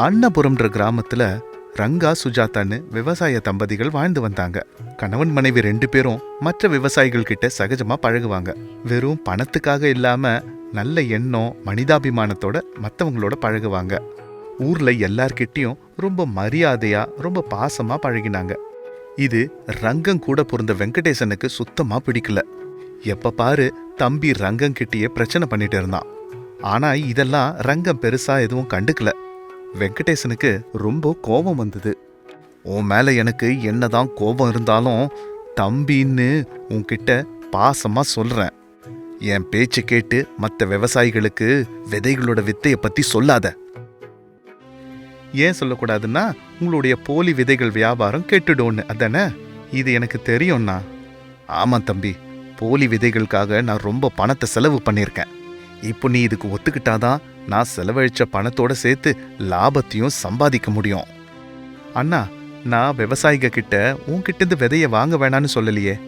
அன்னபுரம்ன்ற கிராமத்துல ரங்கா சுஜாதான்னு விவசாய தம்பதிகள் வாழ்ந்து வந்தாங்க. கணவன் மனைவி ரெண்டு பேரும் மற்ற விவசாயிகள் கிட்ட சகஜமா பழகுவாங்க. வெறும் பணத்துக்காக இல்லாம நல்ல எண்ணம் மனிதாபிமானத்தோட மற்றவங்களோட பழகுவாங்க. ஊர்ல எல்லார்கிட்டையும் ரொம்ப மரியாதையா ரொம்ப பாசமா பழகினாங்க. இது ரங்கம் கூட பிறந்த வெங்கடேசனுக்கு சுத்தமா பிடிக்கல. எப்ப பாரு தம்பி ரங்கம் கிட்டயே பிரச்சனை பண்ணிட்டு இருந்தான். ஆனா இதெல்லாம் ரங்கம் பெருசா எதுவும் கண்டுக்கல. வெங்கடேசனுக்கு ரொம்ப கோபம் வந்தது. உன் மேல எனக்கு என்னதான் கோபம் இருந்தாலும் தம்பின்னு உன்கிட்ட பாசமா சொல்றேன். என் பேச்சு கேட்டு மற்ற விவசாயிகளுக்கு விதைகளோட வித்தைய பத்தி சொல்லாத. ஏன் சொல்லக்கூடாதுன்னா உங்களுடைய போலி விதைகள் வியாபாரம் கெட்டுடும்னு. அதானே? இது எனக்கு தெரியும்ண்ணா ஆமா தம்பி போலி விதைகளுக்காக நான் ரொம்ப பணத்தை செலவு பண்ணியிருக்கேன். இப்போ நீ இதுக்கு ஒத்துக்கிட்டாதான் நான் செலவழிச்ச பணத்தோட சேர்த்து லாபத்தையும் சம்பாதிக்க முடியும். அண்ணா நான் விவசாயிக கிட்ட உன்கிட்ட இருந்து வாங்க வேணான்னு சொல்லலையே.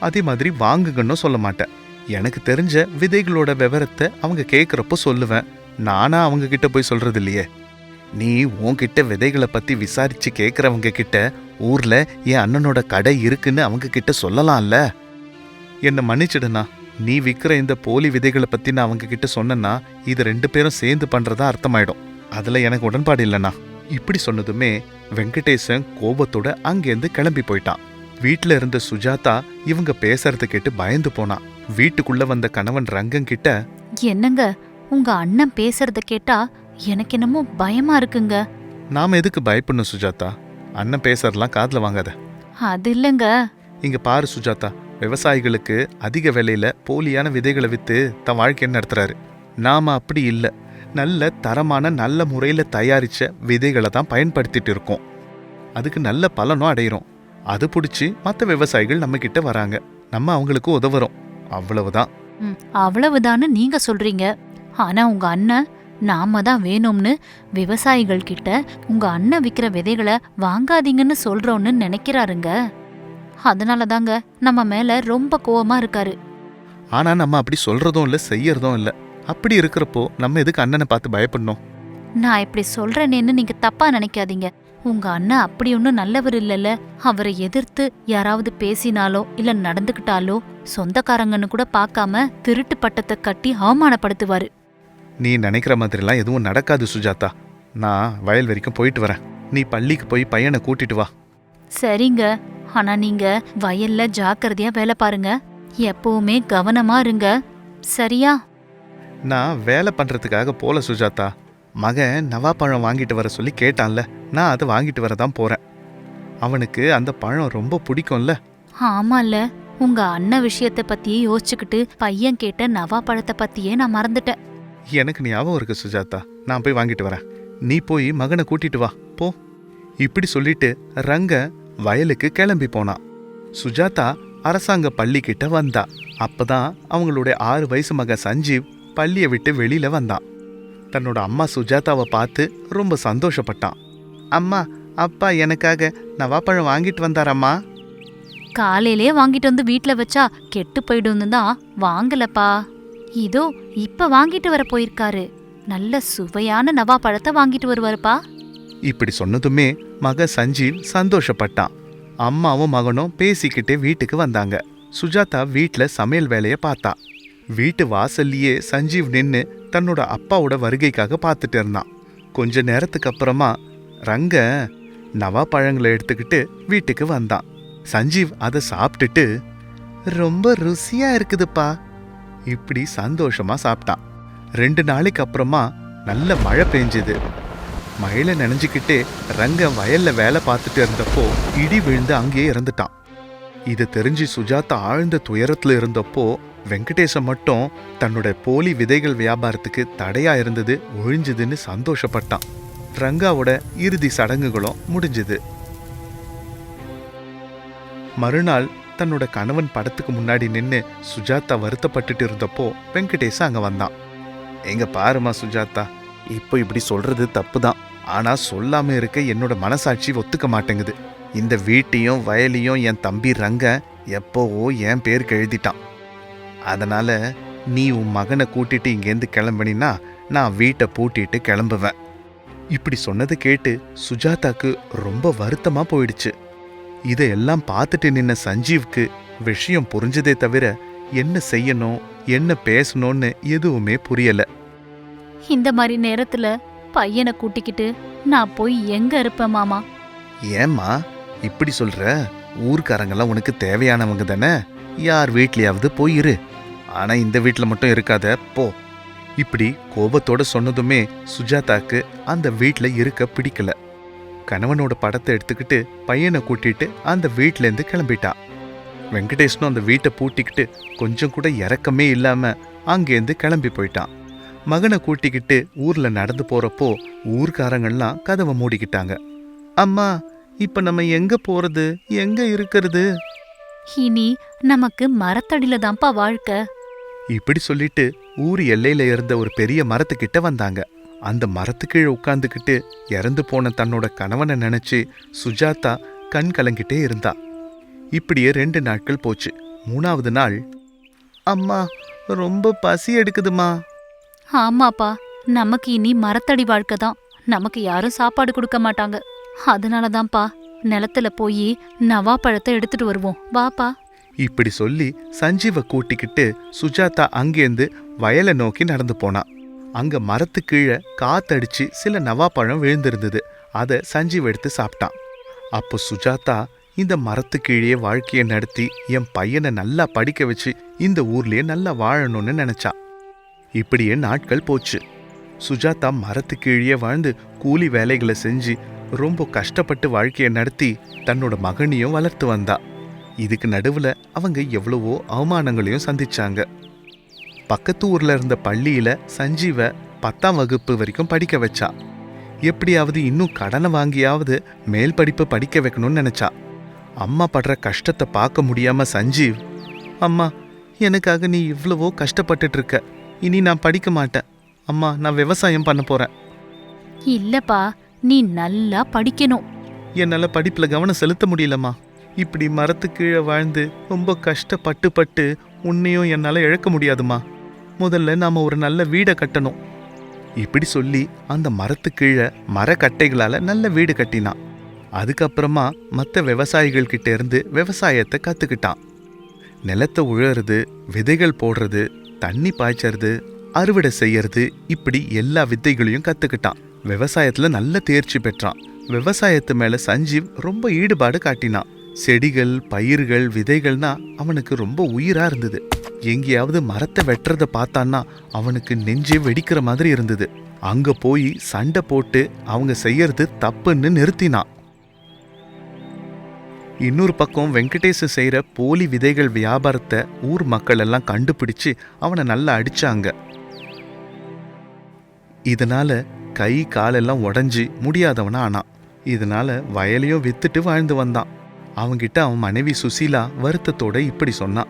அதே மாதிரி வாங்குங்கன்னு சொல்ல மாட்டேன். எனக்கு தெரிஞ்ச விதைகளோட விவரத்தை அவங்க கேட்குறப்போ சொல்லுவேன். நானா அவங்க கிட்ட போய் சொல்றது இல்லையே நீ உன்கிட்ட விதைகளை பத்தி விசாரிச்சு கேட்கறவங்க கிட்ட ஊர்ல என் அண்ணனோட கடை இருக்குன்னு அவங்க கிட்ட சொல்லலாம்ல? என்ன மன்னிச்சிடுண்ணா. நீ விற்கிற இந்த போலி விதைகளை பத்தி நான் அவங்க கிட்ட சொன்னேன்னா இது ரெண்டு பேரும் சேர்ந்து பண்றதா அர்த்தமாயிடும். அதுல எனக்கு உடன்பாடு இல்லைண்ணா. இப்படி சொன்னதுமே வெங்கடேசன் கோபத்தோட அங்கேருந்து கிளம்பி போயிட்டான். வீட்ல இருந்த சுஜாதா இவங்க பேசுறத கேட்டு பயந்து போனான் வீட்டுக்குள்ள வந்த கணவன் ரங்கம் கிட்ட என்னங்க உங்க அண்ணன் பேசுறத கேட்டா எனக்கு என்னமோ பயமா இருக்குங்க. நாம எதுக்கு பயப்படணும் சுஜாதா? அண்ணன் பேசுறதெல்லாம் காதுல வாங்காத. அது இல்லங்க. இங்க பாரு சுஜாதா விவசாயிகளுக்கு அதிக விலையில போலியான விதைகளை வித்து தன் வாழ்க்கையை நடத்துறாரு. நாம அப்படி இல்லை. நல்ல தரமான நல்ல முறையில தயாரிச்ச விதைகளை தான் பயன்படுத்திட்டு இருக்கோம். அதுக்கு நல்ல பலனும் அடையிறோம். அது பிடிச்சி மற்ற விவசாயிகள் நம்ம கிட்ட வராங்க. நம்ம அவங்களுக்கு உதவுறோம். அவ்வளவுதான். அவ்வளவுதான்னு நீங்க சொல்றீங்க. ஆனா உங்க அண்ணன் நாம தான் வேணும்னு விவசாயிகள் கிட்ட உங்க அண்ணன் விற்கிற விதைகளை வாங்காதீங்கன்னு சொல்றோன்னு நினைக்கிறாருங்க. அதனால தாங்க நம்ம மேல ரொம்ப கோவமா இருக்காரு. ஆனா நம்ம அப்படி சொல்றதும் இல்ல செய்யறதும் இல்ல. அப்படி இருக்கிறப்போ நம்ம எதுக்கு அண்ணனை பார்த்து பயப்படணும்? நான் இப்படி சொல்றேனேன்னு நீங்க தப்பா நினைக்காதீங்க. உங்க அண்ணன் அப்படி ஒன்றும் நல்லவர் இல்லைல்ல. அவரை எதிர்த்து யாராவது பேசினாலோ இல்ல நடந்துக்கிட்டாலோ சொந்தக்காரங்கன்னு கூட பார்க்காம திருட்டு பட்டத்தை கட்டி அவமானப்படுத்துவாரு. நீ நினைக்கிற மாதிரிலாம் எதுவும் நடக்காது சுஜாதா. நான் வயல் வரைக்கும் போயிட்டு வரேன். நீ பள்ளிக்கு போய் பையனை கூட்டிட்டு வா. சரிங்க. ஆனா நீங்க வயல்ல ஜாக்கிரதையா வேலை பாருங்க. எப்பவுமே கவனமா இருங்க. சரியா? நான் வேலை பண்றதுக்காக போல சுஜாதா. மகன் நவாப்பழம் வாங்கிட்டு வர சொல்லி கேட்டான்ல. நான் அதை வாங்கிட்டு வர தான் போறேன். அவனுக்கு அந்த பழம் ரொம்ப பிடிக்கும்ல. ஆமால உங்க அண்ணன் விஷயத்த பத்தியே யோசிச்சுக்கிட்டு பையன் கேட்ட நவா பழத்தை பத்தியே நான் மறந்துட்டேன். எனக்கு ஞாபகம் இருக்கு சுஜாதா. நான் போய் வாங்கிட்டு வரேன். நீ போய் மகனை கூட்டிட்டு வா. போ. இப்படி சொல்லிட்டு ரங்க வயலுக்கு கிளம்பி போனான். சுஜாதா அரசாங்க பள்ளி கிட்ட வந்தா. அப்பதான் அவங்களுடைய ஆறு வயசு மகன் சஞ்சீவ் பள்ளியை விட்டு வெளியில வந்தான். தன்னோட அம்மா சுஜாதாவை பார்த்து ரொம்ப சந்தோஷப்பட்டான். அம்மா அப்பா எனக்காக நவாப்பழம் வாங்கிட்டு வந்தாரம்மா. காலையிலே வாங்கிட்டு வந்து வீட்ல வச்சா கெட்டு போயிடும்னு தான் வாங்கலப்பா. இதோ இப்ப வாங்கிட்டு வர போயிருக்காரு. நல்ல சுவையான நவா பழத்தை வாங்கிட்டு வருவாருப்பா. இப்படி சொன்னதுமே மகன் சஞ்சீவ் சந்தோஷப்பட்டான். அம்மாவும் மகனும் பேசிக்கிட்டே வீட்டுக்கு வந்தாங்க. சுஜாதா வீட்டில் சமையல் வேலையை பார்த்தா. வீட்டு வாசல்லையே சஞ்சீவ் நின்று தன்னோட அப்பாவோட வருகைக்காக பார்த்துட்டு இருந்தான். கொஞ்ச நேரத்துக்கு அப்புறமா ரங்க நவா பழங்களை எடுத்துக்கிட்டு வீட்டுக்கு வந்தான். சஞ்சீவ் அதை சாப்பிட்டுட்டு ரொம்ப ருசியா இருக்குதுப்பா. இப்படி சந்தோஷமா சாப்பிட்டான். ரெண்டு நாளைக்கு அப்புறமா நல்ல மழை பெஞ்சுது. மழையில நனைஞ்சுக்கிட்டே ரங்க வயல்ல வேலை பார்த்துட்டு இருந்தப்போ இடி விழுந்து அங்கேயே இறந்துட்டான். இது தெரிஞ்சு சுஜாதா ஆழ்ந்த துயரத்துல இருந்தப்போ வெங்கடேசன் மட்டும் தன்னோட போலி விதைகள் வியாபாரத்துக்கு தடையா இருந்தது ஒழிஞ்சுதுன்னு சந்தோஷப்பட்டான். ரங்காவோட இறுதி சடங்குகளும் முடிஞ்சுது. மறுநாள் தன்னோட கணவன் படத்துக்கு முன்னாடி நின்று சுஜாதா வருத்தப்பட்டுட்டு இருந்தப்போ வெங்கடேசன் அங்க வந்தான். எங்க பாருமா சுஜாதா இப்போ இப்படி சொல்றது தப்பு தான் ஆனா சொல்லாம இருக்க என்னோட மனசாட்சி ஒத்துக்க மாட்டேங்குது. இந்த வீட்டையும் வயலையும் என் தம்பி ரங்க எப்போவோ என் பேருக்கு எழுதிட்டான் அதனால நீ உன் மகனை கூட்டிட்டு இங்கேருந்து கிளம்பினா நான் வீட்டை பூட்டிட்டு கிளம்புவேன். இப்படி சொன்னதை கேட்டு சுஜாதாக்கு ரொம்ப வருத்தமா போயிடுச்சு. இதையெல்லாம் பார்த்துட்டு நின்ன சஞ்சீவ்க்கு விஷயம் புரிஞ்சதே தவிர என்ன செய்யணும் என்ன பேசணும்னு எதுவுமே புரியல. இந்த மாதிரி நேரத்துல பையனை கூட்டிக்கிட்டு நான் போய் எங்க இருப்பேன் மாமா? ஏம்மா இப்படி சொல்ற? ஊர்க்காரங்கெல்லாம் உனக்கு தேவையானவங்க தானே? யார் வீட்லயாவது போயிரு ஆனா இந்த வீட்ல மட்டும் இருக்காத போ. இப்படி கோபத்தோட சொன்னதுமே சுஜாதாக்கு அந்த வீட்ல இருக்க பிடிக்கல. கணவனோட படத்தை எடுத்துக்கிட்டு பையனை கூட்டிட்டு அந்த வீட்ல இருந்து கிளம்பிட்டான் வெங்கடேஷனும் அந்த வீட்டை பூட்டிக்கிட்டு கொஞ்சம் கூட இறக்கமே இல்லாம அங்கேருந்து கிளம்பி போயிட்டான். மகனை கூட்டிக்கிட்டு ஊர்ல நடந்து போறப்போ ஊர்க்காரங்கெல்லாம் கதவை மூடிக்கிட்டாங்க. அம்மா இப்ப நம்ம எங்க போறது? எங்க இருக்கிறது? இனி நமக்கு மரத்தடியில தான்ப்பா வாழ்க்கை. இப்படி சொல்லிட்டு ஊர் எல்லையில இருந்த ஒரு பெரிய மரத்துக்கிட்ட வந்தாங்க. அந்த மரத்து கீழே உட்கார்ந்துக்கிட்டு இறந்து போன தன்னோட கணவனை நினைச்சு சுஜாதா கண் கலங்கிட்டே இருந்தா. இப்படியே ரெண்டு நாட்கள் போச்சு. மூணாவது நாள் அம்மா ரொம்ப பசி எடுக்குதுமா ஆமாப்பா நமக்கு இனி மரத்தடி வாழ்க்கை தான். நமக்கு யாரும் சாப்பாடு கொடுக்க மாட்டாங்க. அதனால தான்ப்பா நிலத்துல போய் நவா பழத்தை எடுத்துட்டு வருவோம். வாப்பா. இப்படி சொல்லி சஞ்சீவை கூட்டிக்கிட்டு சுஜாதா அங்கேருந்து வயலை நோக்கி நடந்து போனா. அங்க மரத்து கீழே காத்தடிச்சு சில நவாப்பழம் விழுந்திருந்தது. அதை சஞ்சீவ் எடுத்து சாப்பிட்டான். அப்போ சுஜாதா இந்த மரத்து கீழே வாழ்க்கையை நடத்தி என் பையனை நல்லா படிக்க வச்சு இந்த ஊர்லயே நல்லா வாழணும்னு நினைச்சா. இப்படியே நாட்கள் போச்சு. சுஜாதா மரத்து கீழே வாழ்ந்து கூலி வேலைகளை செஞ்சு ரொம்ப கஷ்டப்பட்டு வாழ்க்கையை நடத்தி தன்னோட மகனையும் வளர்த்து வந்தா. இதுக்கு நடுவுல அவங்க எவ்வளவோ அவமானங்களையும் சந்திச்சாங்க. பக்கத்து ஊர்ல இருந்த பள்ளியில சஞ்சீவ பத்தாம் வகுப்பு வரைக்கும் படிக்க வச்சா. எப்படியாவது இன்னும் கடனை வாங்கியாவது மேல் படிப்பு படிக்க வைக்கணும்னு நினைச்சா. அம்மா படுற கஷ்டத்தை பார்க்க முடியாம சஞ்சீவ் அம்மா எனக்காக நீ இவ்வளவோ கஷ்டப்பட்டுட்டு இருக்க. இனி நான் படிக்க மாட்டேன். அம்மா நான் விவசாயம் பண்ண போறேன். இல்லப்பா நீ நல்லா படிக்கணும். என்னால படிப்புல கவனம் செலுத்த முடியலம்மா. இப்படி மரத்து கீழே வாழ்ந்து ரொம்ப கஷ்டப்பட்டு பட்டு உன்னையும் என்னால இழக்க முடியாதுமா முதல்ல நாம ஒரு நல்ல வீடை கட்டணும். இப்படி சொல்லி அந்த மரத்து கீழே மரக்கட்டைகளால நல்ல வீடு கட்டினான். அதுக்கப்புறமா மற்ற விவசாயிகள் கிட்ட இருந்து விவசாயத்தை கத்துக்கிட்டான். நிலத்தை உழறது விதைகள் போடுறது தண்ணி பாய்ச்சறது அறுவடை செய்யறது இப்படி எல்லா வித்தைகளையும் கத்துக்கிட்டான். விவசாயத்துல நல்ல தேர்ச்சி பெற்றான். விவசாயத்து மேல சஞ்சீவ் ரொம்ப ஈடுபாடு காட்டினான். செடிகள் பயிர்கள் விதைகள்னா அவனுக்கு ரொம்ப உயிரா இருந்தது. எங்கேயாவது மரத்தை வெட்டுறத பார்த்தான்னா அவனுக்கு நெஞ்சே வெடிக்கிற மாதிரி இருந்தது. அங்க போய் சண்டை போட்டு அவங்க செய்யறது தப்புன்னு நிறுத்தினான். இன்னொரு பக்கம் வெங்கடேஷ் செய்யற போலி விதைகள் வியாபாரத்தை ஊர் மக்கள் எல்லாம் கண்டுபிடிச்சு அவனை நல்லா அடிச்சாங்க. இதனால கை காலெல்லாம் உடஞ்சி முடியாதவனா ஆனான் இதனால வயலையும் வித்துட்டு வாழ்ந்து வந்தான். அவன்கிட்ட அவன் மனைவி சுசீலா வருத்தத்தோட இப்படி சொன்னான்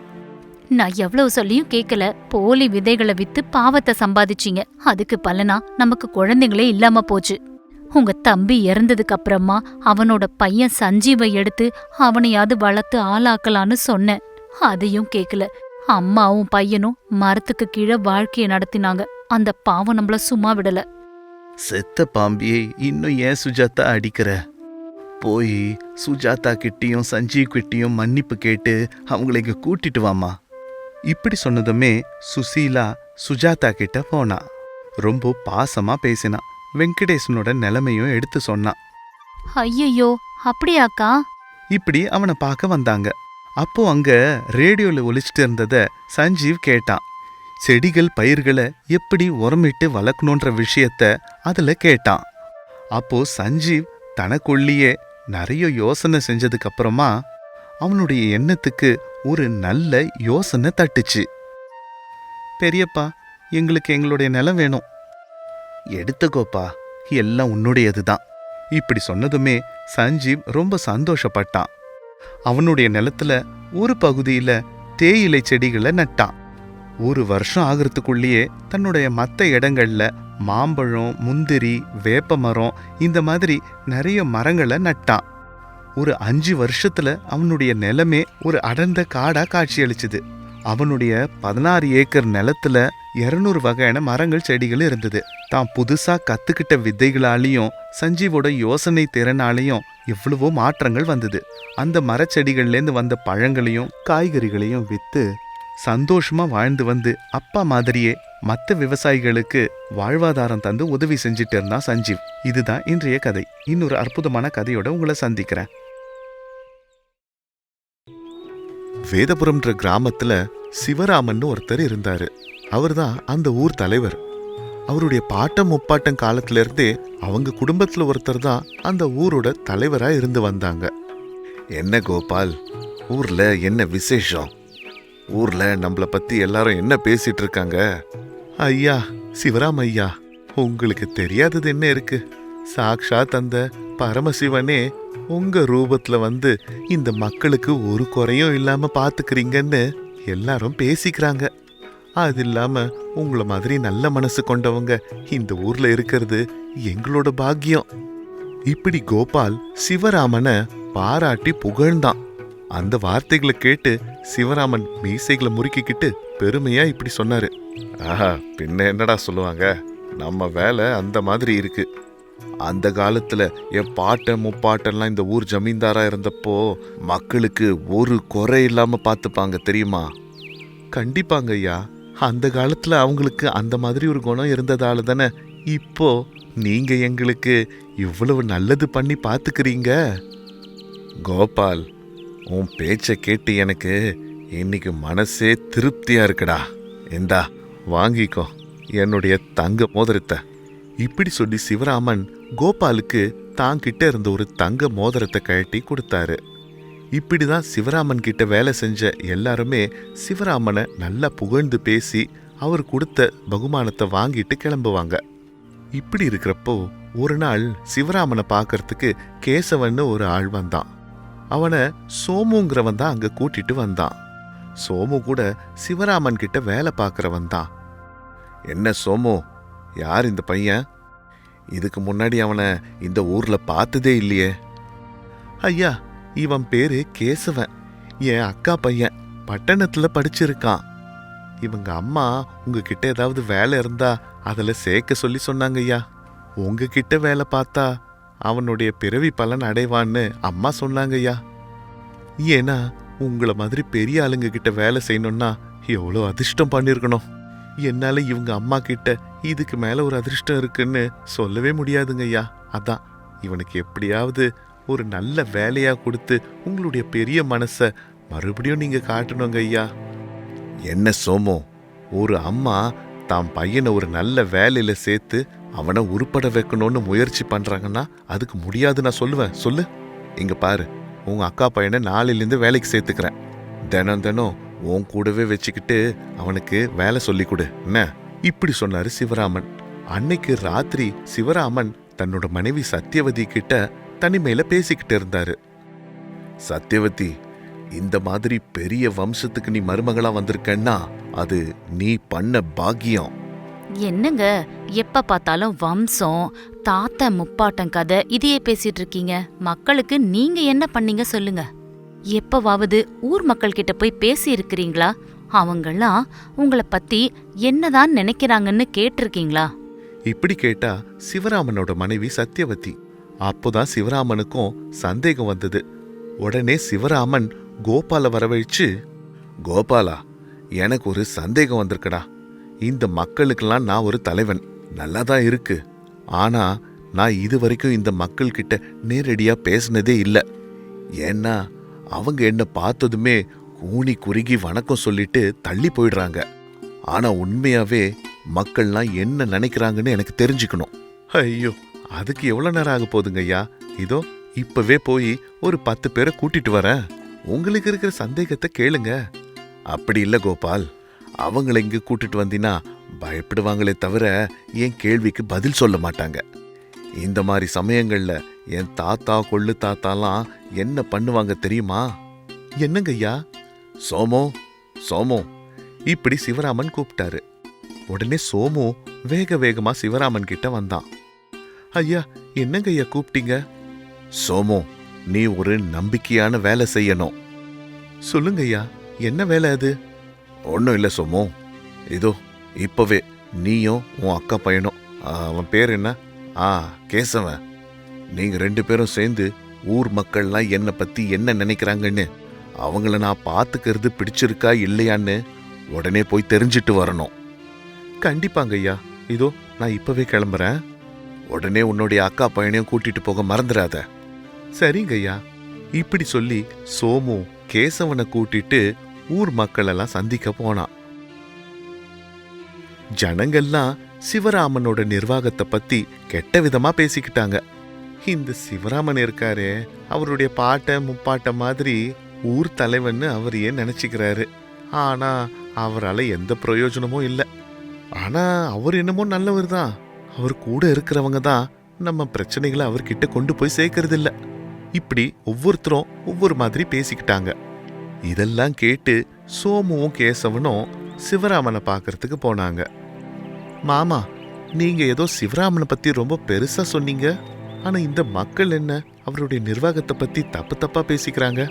நான் எவ்வளவு சொல்லியும் கேட்கல போலி விதைகளை வித்து பாவத்தை சம்பாதிச்சீங்க. அதுக்கு பலனா நமக்கு குழந்தைங்களே இல்லாம போச்சு. உங்க தம்பி இறந்ததுக்கு அப்புறமா அவனோட பையன் சஞ்சீவை எடுத்து அவனையாவது வளர்த்து ஆளாக்கலான்னு சொன்னேன். அதையும் கேட்கல அம்மாவும் பையனும் மரத்துக்கு கீழே வாழ்க்கையை நடத்தினாங்க. அந்த பாவம் நம்மள சும்மா விடல. செத்த பாம்பியை இன்னும் ஏன் சுஜாதா அடிக்கிற? போய் சுஜாதா கிட்டயும் சஞ்சீவ் கிட்டேயும் மன்னிப்பு கேட்டு அவங்களை இங்க கூட்டிட்டு வாமா இப்படி சொன்னதுமே சுசீலா சுஜாதா கிட்ட போனா. ரொம்ப பாசமா பேசினா. வெங்கடேசனோட நிலைமையும் எடுத்து சொன்னான். ஐயையோ அப்படியாக்கா? இப்படி அவனை பார்க்க வந்தாங்க. அப்போ அங்க ரேடியோல ஒலிச்சிட்டு இருந்தத சஞ்சீவ் கேட்டான். செடிகள் பயிர்களை எப்படி உரமிட்டு வளர்க்கணுன்ற விஷயத்த அதுல கேட்டான். அப்போ சஞ்சீவ் தனக்குள்ளேயே நிறைய யோசனை செஞ்சதுக்கு அப்புறமா அவனுடைய எண்ணத்துக்கு ஒரு நல்ல யோசனை தட்டுச்சு. பெரியப்பா எங்களுக்கு எங்களுடைய நிலம் வேணும். எடுத்துக்கோப்பா எல்லாம் உன்னுடையது தான் இப்படி சொன்னதுமே சஞ்சீவ் ரொம்ப சந்தோஷப்பட்டான். அவனுடைய நிலத்துல ஒரு பகுதியில தேயிலை செடிகளை நட்டான். ஒரு வருஷம் ஆகிறதுக்குள்ளேயே தன்னுடைய மற்ற இடங்கள்ல மாம்பழம் முந்திரி வேப்ப மரம் இந்த மாதிரி நிறைய மரங்களை நட்டான். ஒரு அஞ்சு வருஷத்துல அவனுடைய நிலமே ஒரு அடர்ந்த காடா காட்சியளிச்சுது. அவனுடைய பதினாறு ஏக்கர் நிலத்துல இருநூறு வகையான மரங்கள் செடிகள் இருந்தது. தான் புதுசா கத்துக்கிட்ட விதைகளாலையும் சஞ்சீவோட யோசனை திறனாலையும் எவ்வளவோ மாற்றங்கள் வந்தது. அந்த மரச்செடிகள்லேருந்து வந்த பழங்களையும் காய்கறிகளையும் விற்று சந்தோஷமா வாழ்ந்து வந்து அப்பா மாதிரியே மற்ற விவசாயிகளுக்கு வாழ்வாதாரம் தந்து உதவி செஞ்சுட்டு இருந்தான் சஞ்சீவ். இதுதான் இன்றைய கதை. இன்னொரு அற்புதமான கதையோட உங்களை சந்திக்கிறேன். வேதபுரம்ன்ற கிராமத்துல சிவராமன் ஒருத்தர் இருந்தாரு. அவர்தான் அந்த ஊர் தலைவர். அவருடைய பாட்டம் முப்பாட்டம் காலத்திலிருந்தே அவங்க குடும்பத்தில் ஒருத்தர் தான் அந்த ஊரோட தலைவராக இருந்து வந்தாங்க. என்ன கோபால் ஊர்ல என்ன விசேஷம்? ஊர்ல நம்மளை பத்தி எல்லாரும் என்ன பேசிட்டு இருக்காங்க? ஐயா சிவராம் ஐயா உங்களுக்கு தெரியாதது என்ன இருக்கு? சாக்ஷாத் அந்த பரமசிவனே உங்க ரூபத்துல வந்து இந்த மக்களுக்கு ஒரு குறையும் இல்லாம பாத்துக்கிறீங்கன்னு எல்லாரும் பேசிக்கிறாங்க. அது இல்லாம உங்கள மாதிரி நல்ல மனசு கொண்டவங்க இந்த ஊர்ல இருக்கிறது எங்களோட பாக்கியம். இப்படி கோபால் சிவராமனை பாராட்டி புகழ்ந்தான். அந்த வார்த்தைகளை கேட்டு சிவராமன் மீசைகளை முறுக்கிக்கிட்டு பெருமையா இப்படி சொன்னாரு. ஆஹா பின்ன என்னடா சொல்லுவாங்க? நம்ம வேலை அந்த மாதிரி இருக்கு. அந்த காலத்துல என் பாட்டன் முப்பாட்டெல்லாம் இந்த ஊர் ஜமீன்தாரா இருந்தப்போ மக்களுக்கு ஒரு குறை இல்லாம பார்த்துப்பாங்க தெரியுமா? கண்டிப்பாங்க ஐயா. அந்த காலத்தில் அவங்களுக்கு அந்த மாதிரி ஒரு குணம் இருந்ததால தானே இப்போ நீங்க எங்களுக்கு இவ்வளவு நல்லது பண்ணி பார்த்துக்கிறீங்க கோபால் உன் பேச்சை கேட்டு எனக்கு இன்னைக்கு மனசே திருப்தியா இருக்குடா. இந்தா வாங்கிக்கோ என்னுடைய தங்க மோதிரத்தை. இப்படி சொல்லி சிவராமன் கோபாலுக்கு தான் கிட்ட இருந்த ஒரு தங்க மோதிரத்தை கழட்டி கொடுத்தாரு. இப்படி தான் சிவராமன் கிட்ட வேலை செஞ்ச எல்லாருமே சிவராமனை நல்லா புகழ்ந்து பேசி அவர் கொடுத்த பகுமானத்தை வாங்கிட்டு கிளம்புவாங்க. இப்படி இருக்கிறப்போ ஒரு நாள் சிவராமனை பார்க்கறதுக்கு கேசவன்னு ஒரு ஆள் வந்தான். அவனை சோமுங்கிறவன் தான் அங்கே கூட்டிட்டு வந்தான். சோமு கூட சிவராமன் கிட்ட வேலை பார்க்குறவன் தான். என்ன சோமு யார் இந்த பையன்? இதுக்கு முன்னாடி அவனை இந்த ஊரில் பார்த்ததே இல்லையே. ஐயா இவன் பேரு கேசவன். என் அக்கா பையன். பட்டணத்துல படிச்சிருக்கான். இவங்க அம்மா உங்ககிட்ட ஏதாவது வேலை இருந்தா அதுல சேர்க்க சொல்லி சொன்னாங்க ஐயா உங்ககிட்ட வேலை பார்த்தா அவனுடைய பிறவி பலன் அடைவான்னு அம்மா சொன்னாங்க ஐயா ஏன்னா உங்கள மாதிரி பெரிய ஆளுங்க கிட்ட வேலை செய்யணும்னா எவ்வளோ அதிர்ஷ்டம் பண்ணியிருக்கணும் என்னால இவங்க அம்மா கிட்ட இதுக்கு மேல ஒரு அதிர்ஷ்டம் இருக்குன்னு சொல்லவே முடியாதுங்க ஐயா அதான் இவனுக்கு எப்படியாவது ஒரு நல்ல வேலையாக கொடுத்து உங்களுடைய பெரிய மனசை மறுபடியும் நீங்கள் காட்டணுங்க ஐயா. என்ன சோமோ ஒரு அம்மா தாம் பையனை ஒரு நல்ல வேலையில் சேர்த்து அவனை உருப்பட வைக்கணும்னு முயற்சி பண்ணுறாங்கன்னா அதுக்கு முடியாது நான் சொல்லுவேன். சொல்லு. இங்கே பாரு உங்க அக்கா பையனை நாளையிலேருந்து வேலைக்கு சேர்த்துக்கிறேன். தினம் தினம் உன் கூடவே வச்சுக்கிட்டு அவனுக்கு வேலை சொல்லி கொடு என்ன? இப்படி சொன்னார் சிவராமன். அன்னைக்கு ராத்திரி சிவராமன் தன்னோட மனைவி சத்யவதி கிட்ட தனிமையில பேசிக்கிட்டு இருந்தாரு. சத்யவதி இந்த மாதிரி பெரிய வம்சத்துக்கு நீ மருமகளா வந்திருக்கன்னா அது நீ பண்ண பாக்கியம். என்னங்க? எப்ப பார்த்தாலும் வம்சம் தாத்தா முப்பாட்டம் கதை இதையே பேசிட்டு இருக்கீங்க. மக்களுக்கு நீங்க என்ன பண்ணீங்க சொல்லுங்க. எப்பவாவது ஊர் மக்கள் கிட்ட போய் பேசி இருக்கிறீங்களா அவங்கெல்லாம் உங்கள பத்தி என்னதான் நினைக்கிறாங்கன்னு கேட்டிருக்கீங்களா? இப்படி கேட்டா சிவராமனோட மனைவி சத்யவதி அப்போதான் சிவராமனுக்கும் சந்தேகம் வந்தது. உடனே சிவராமன் கோபால வரவழைச்சு கோபாலா எனக்கு ஒரு சந்தேகம் வந்திருக்குடா. இந்த மக்களுக்கெல்லாம் நான் ஒரு தலைவன். நல்லா தான் இருக்கு. ஆனா நான் இது வரைக்கும் இந்த மக்கள் கிட்ட நேரடியா பேசினதே இல்லை. ஏன்னா அவங்க என்ன பார்த்ததுமே கூனி குறுகி வணக்கம் சொல்லிட்டு தள்ளி போயிடுறாங்க. ஆனா உண்மையாவே மக்கள்லாம் என்ன நினைக்கிறாங்கன்னு எனக்கு தெரிஞ்சுக்கணும். ஐயோ அதுக்கு எவ்வளோ நேரம் ஆக போகுதுங்க ஐயா? இதோ இப்பவே போய் ஒரு பத்து பேரை கூட்டிட்டு வரேன். உங்களுக்கு இருக்கிற சந்தேகத்தை கேளுங்க. அப்படி இல்ல கோபால். அவங்கள இங்க கூட்டிட்டு வந்தீங்கன்னா பயப்படுவாங்களே தவிர என் கேள்விக்கு பதில் சொல்ல மாட்டாங்க. இந்த மாதிரி சமயங்கள்ல என் தாத்தா கொள்ளு தாத்தாலாம் என்ன பண்ணுவாங்க தெரியுமா? என்னங்க ஐயா? சோமோ சோமோ. இப்படி சிவராமன் கூப்பிட்டாரு. உடனே சோமு வேக வேகமா சிவராமன் கிட்ட வந்தான். ஐயா என்னங்க ஐயா கூப்பிட்டீங்க? சோமு நீ ஒரு நம்பிக்கையான வேலை செய்யணும். சொல்லுங்க ஐயா என்ன வேலை அது? ஒன்றும் இல்லை சோமு. இதோ இப்பவே நீயும் உன் அக்கா பையனும் அவன் பேர் என்ன? ஆ கேசவன். நீங்க ரெண்டு பேரும் சேர்ந்து ஊர் மக்கள்லாம் என்னை பத்தி என்ன நினைக்கிறாங்கன்னு அவங்கள நான் பார்த்துக்கிறது பிடிச்சிருக்கா இல்லையான்னு உடனே போய் தெரிஞ்சிட்டு வரணும். கண்டிப்பாங்க ஐயா. இதோ நான் இப்பவே கிளம்புறேன். உடனே உன்னுடைய அக்கா பையனையும் கூட்டிட்டு போக மறந்துடாத சரிங்க ஐயா. இப்படி சொல்லி சோமு கேசவனை கூட்டிட்டு ஊர் மக்கள் எல்லாம் சந்திக்க போனான் ஜனங்கள்லாம் சிவராமனோட நிர்வாகத்தை பத்தி கெட்ட விதமா பேசிக்கிட்டாங்க. இந்த சிவராமன் இருக்காரே அவருடைய பாட்டை முப்பாட்ட மாதிரி ஊர் தலைவன்னு அவர் ஏன் நினைச்சுக்கிறாரு? ஆனா அவரால எந்த பிரயோஜனமும் இல்லை. ஆனா அவர் என்னமோ நல்லவர் தான் அவர் கூட இருக்கிறவங்க தான் நம்ம பிரச்சனைகளை அவர்கிட்ட கொண்டு போய் சேர்க்கறது இல்ல இப்படி ஒவ்வொருத்தரும் ஒவ்வொரு மாதிரி பேசிக்கிட்டாங்க. இதெல்லாம் கேட்டு சோமுவும் கேசவனும் சிவராமனை பார்க்கறதுக்கு போனாங்க. மாமா நீங்க ஏதோ சிவராமனை பத்தி ரொம்ப பெருசா சொன்னீங்க. ஆனா இந்த மக்கள் என்ன அவருடைய நிர்வாகத்தை பத்தி தப்பு தப்பா பேசிக்கிறாங்க?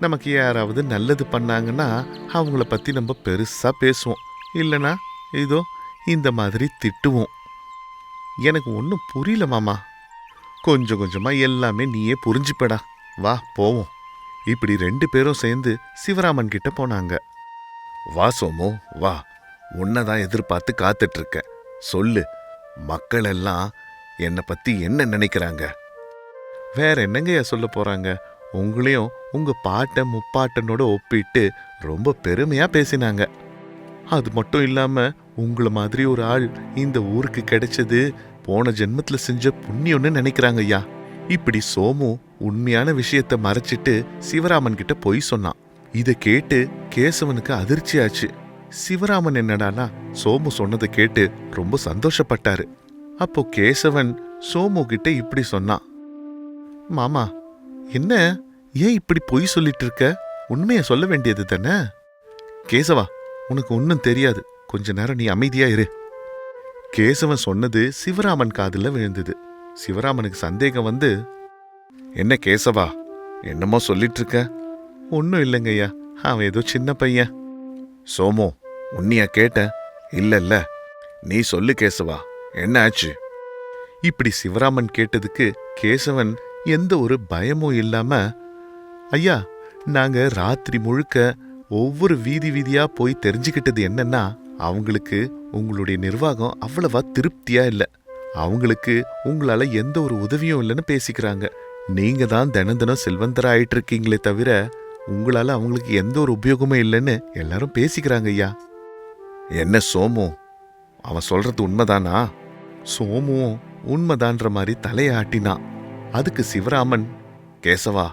நமக்கு யாராவது நல்லது பண்ணாங்கன்னா அவங்கள பத்தி நம்ம பெருசா பேசுவோம். இல்லைனா இதோ இந்த மாதிரி திட்டுவோம். எனக்கு ஒன்றும் புரியல மாமா. கொஞ்சம் கொஞ்சமா எல்லாமே நீயே புரிஞ்சுப்படா. வா போவோம். இப்படி ரெண்டு பேரும் சேர்ந்து சிவராமன் கிட்ட போனாங்க. வா சோமோ வா. உன்னதான் எதிர்பார்த்து காத்துட்டு சொல்லு மக்கள் எல்லாம் என்னை பத்தி என்ன நினைக்கிறாங்க? வேற என்னங்கய்யா சொல்ல போறாங்க? உங்களையும் உங்க பாட்டை முப்பாட்டனோட ஒப்பிட்டு ரொம்ப பெருமையா பேசினாங்க. அது மட்டும் இல்லாம உங்கள மாதிரி ஒரு ஆள் இந்த ஊருக்கு கிடைச்சது போன ஜென்மத்துல செஞ்ச புண்ணியம்னு நினைக்கிறாங்க ஐயா. இப்படி சோமு உண்மையான விஷயத்த மறைச்சிட்டு சிவராமன் கிட்ட பொய் சொன்னான். இத கேட்டு கேசவனுக்கு அதிர்ச்சியாச்சு சிவராமன் என்னடானா சோமு சொன்னதை கேட்டு ரொம்ப சந்தோஷப்பட்டாரு. அப்போ கேசவன் சோமு கிட்ட இப்படி சொன்னான். மாமா என்ன? ஏன் இப்படி பொய் சொல்லிட்டு இருக்க? உண்மையை சொல்ல வேண்டியது தானே? கேசவா உனக்கு ஒன்றும் தெரியாது. கொஞ்ச நேரம் நீ அமைதியா இரு. கேசவன் சொன்னது சிவராமன் காதுல விழுந்தது. சிவராமனுக்கு சந்தேகம் வந்து என்ன கேசவா என்னமோ சொல்லிட்டு இருக்க ஒன்றும் இல்லைங்கய்யா அவன் ஏதோ சின்ன பையன். சோமோ உன்னியா கேட்ட இல்ல இல்ல நீ சொல்லு கேசவா என்ன ஆச்சு? இப்படி சிவராமன் கேட்டதுக்கு கேசவன் எந்த ஒரு பயமும் இல்லாம ஐயா நாங்க ராத்திரி முழுக்க ஒவ்வொரு வீதி வீதியா போய் தெரிஞ்சுக்கிட்டது என்னன்னா அவங்களுக்கு உங்களுடைய நிர்வாகம் அவ்வளவா திருப்தியா இல்ல. அவங்களுக்கு உங்களால எந்த ஒரு உதவியும் இல்லைன்னு பேசிக்கிறாங்க. நீங்க தான் தினம் தினம் செல்வந்தரா ஆயிட்டு இருக்கீங்களே தவிர உங்களால அவங்களுக்கு எந்த ஒரு உபயோகமும் இல்லைன்னு எல்லாரும் பேசிக்கிறாங்க ஐயா. என்ன சோமு? அவன் சொல்றது உண்மைதானா? சோமுவும் உண்மைதான்ற மாதிரி தலையாட்டினான் அதுக்கு சிவராமன் கேசவா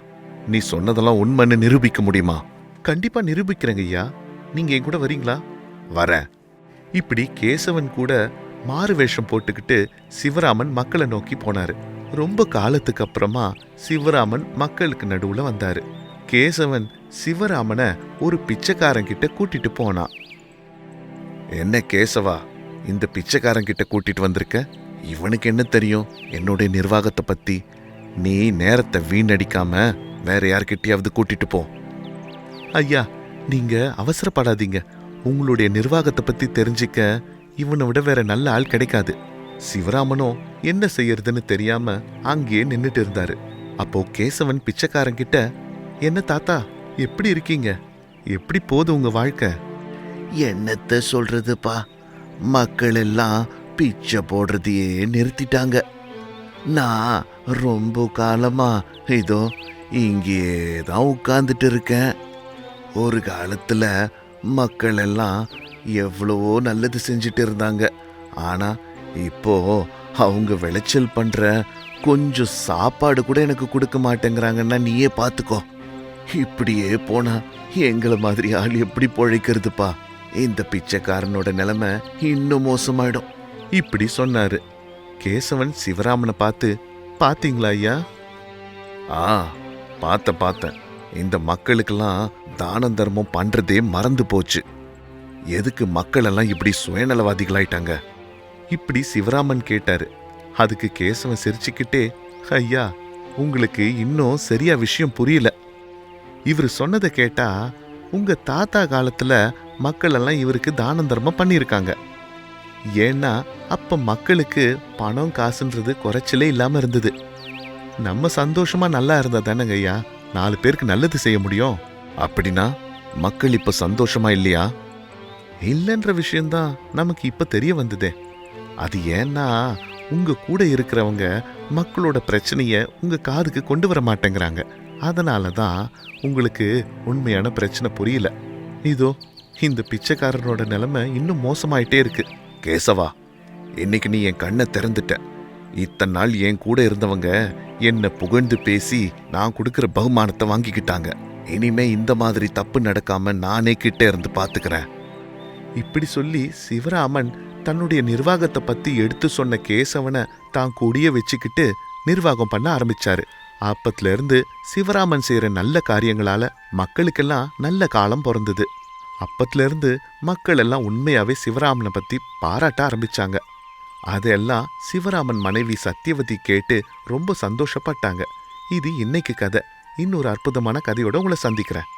நீ சொன்னதெல்லாம் உண்மைன்னு நிரூபிக்க முடியுமா? கண்டிப்பா நிரூபிக்கிறேங்க ஐயா. நீங்க என் கூட வரீங்களா? வரேன். இப்படி கேசவன் கூட மாறு வேஷம் போட்டுக்கிட்டு சிவராமன் மக்களை நோக்கி போனாரு. ரொம்ப காலத்துக்கு அப்புறமா சிவராமன் மக்களுக்கு நடுவுல வந்தாரு. கேசவன் சிவராமனை ஒரு பிச்சைக்காரங்கிட்ட கூட்டிட்டு போனான் என்ன கேசவா இந்த பிச்சைக்காரங்கிட்ட கூட்டிட்டு வந்திருக்க? இவனுக்கு என்ன தெரியும்? என்னுடைய நிர்வாகத்தை பத்தி. நீ நேரத்தை வீணடிக்காம வேற யார்கிட்டயாவது கூட்டிட்டு போ. ஐயா நீங்க அவசரப்படாதீங்க. உங்களுடைய நிர்வாகத்தை பத்தி தெரிஞ்சுக்க இவனை விட வேற நல்ல ஆள் கிடைக்காது. சிவராமனும் என்ன செய்யறதுன்னு தெரியாம அங்கேயே நின்னுட்டு இருந்தாரு. அப்போ கேசவன் பிச்சைக்காரன் கிட்ட என்ன தாத்தா எப்படி இருக்கீங்க? எப்படி போகுது உங்க வாழ்க்கை? என்னத்த சொல்றதுப்பா மக்கள் எல்லாம் பிச்சை போடுறதையே நிறுத்திட்டாங்க. நான் ரொம்ப காலமா இதோ இங்கே தான் உட்கார்ந்துட்டு இருக்கேன். ஒரு காலத்துல மக்கள் எல்லாம் எவ்வளவோ நல்லது செஞ்சுட்டு இருந்தாங்க. ஆனா இப்போ அவங்க விளைச்சல் பண்ற கொஞ்சம் சாப்பாடு கூட எனக்கு கொடுக்க மாட்டேங்கிறாங்கன்னா நீயே பார்த்துக்கோ இப்படியே போனா எங்களை மாதிரி ஆள் எப்படி பொழைக்கிறதுப்பா? இந்த பிச்சைக்காரனோட நிலைமை இன்னும் மோசமாயிடும். இப்படி சொன்னாரு. கேசவன் சிவராமனை பார்த்து பாத்தீங்களா ஐயா? ஆ பார்த்த பார்த்தேன். இந்த மக்களுக்கெல்லாம் தானம் தர்மம் பண்றதே மறந்து போச்சு. எதுக்கு மக்கள் எல்லாம் இப்படி சுயநலவாதிகளாயிட்டாங்க? இப்படி சிவராமன் கேட்டாரு. அதுக்கு கேசவன் சிரிச்சுக்கிட்டே ஐயா உங்களுக்கு இன்னும் சரியா விஷயம் புரியல. இவர் சொன்னதை கேட்டா உங்க தாத்தா காலத்துல மக்கள் எல்லாம் இவருக்கு தானம் தர்மம் பண்ணியிருக்காங்க. ஏன்னா அப்ப மக்களுக்கு பணம் காசுன்றது குறைச்சலே இல்லாம இருந்தது. நம்ம சந்தோஷமா நல்லா இருந்தா தானங்க ஐயா? நாலு பேருக்கு நல்லது செய்ய முடியும். அப்படின்னா மக்கள் இப்ப சந்தோஷமா இல்லையா? இல்லைன்ற விஷயம்தான் நமக்கு இப்ப தெரிய வந்ததே. அது ஏன்னா உங்க கூட இருக்கிறவங்க மக்களோட பிரச்சனைய உங்க காதுக்கு கொண்டு வர மாட்டேங்கிறாங்க. அதனால தான் உங்களுக்கு உண்மையான பிரச்சனை புரியல. இதோ இந்த பிச்சைக்காரனோட நிலைமை இன்னும் மோசமாயிட்டே இருக்கு. கேசவா இன்னைக்கு நீ என் கண்ணை திறந்துட்ட. இத்தனை நாள் என் கூட இருந்தவங்க என்னை புகழ்ந்து பேசி நான் கொடுக்குற பகுமானத்தை வாங்கிக்கிட்டாங்க. இனிமே இந்த மாதிரி தப்பு நடக்காம நானே கிட்டே இருந்து பார்த்துக்கிறேன் இப்படி சொல்லி சிவராமன் தன்னுடைய நிர்வாகத்தை பத்தி எடுத்து சொன்ன கேசவனை தான் கூடிய வச்சுக்கிட்டு நிர்வாகம் பண்ண ஆரம்பிச்சாரு. அப்பத்துல இருந்து சிவராமன் செய்யற நல்ல காரியங்களால மக்களுக்கெல்லாம் நல்ல காலம் பிறந்தது. அப்பத்துல இருந்து மக்கள் எல்லாம் உண்மையாவே சிவராமனை பத்தி பாராட்ட ஆரம்பிச்சாங்க. அதெல்லாம் சிவராமன் மனைவி சத்தியவதி கேட்டு ரொம்ப சந்தோஷப்பட்டாங்க. இது இன்னைக்கு கதை. இன்னொரு அற்புதமான கதையோட உங்களை சந்திக்கிறேன்.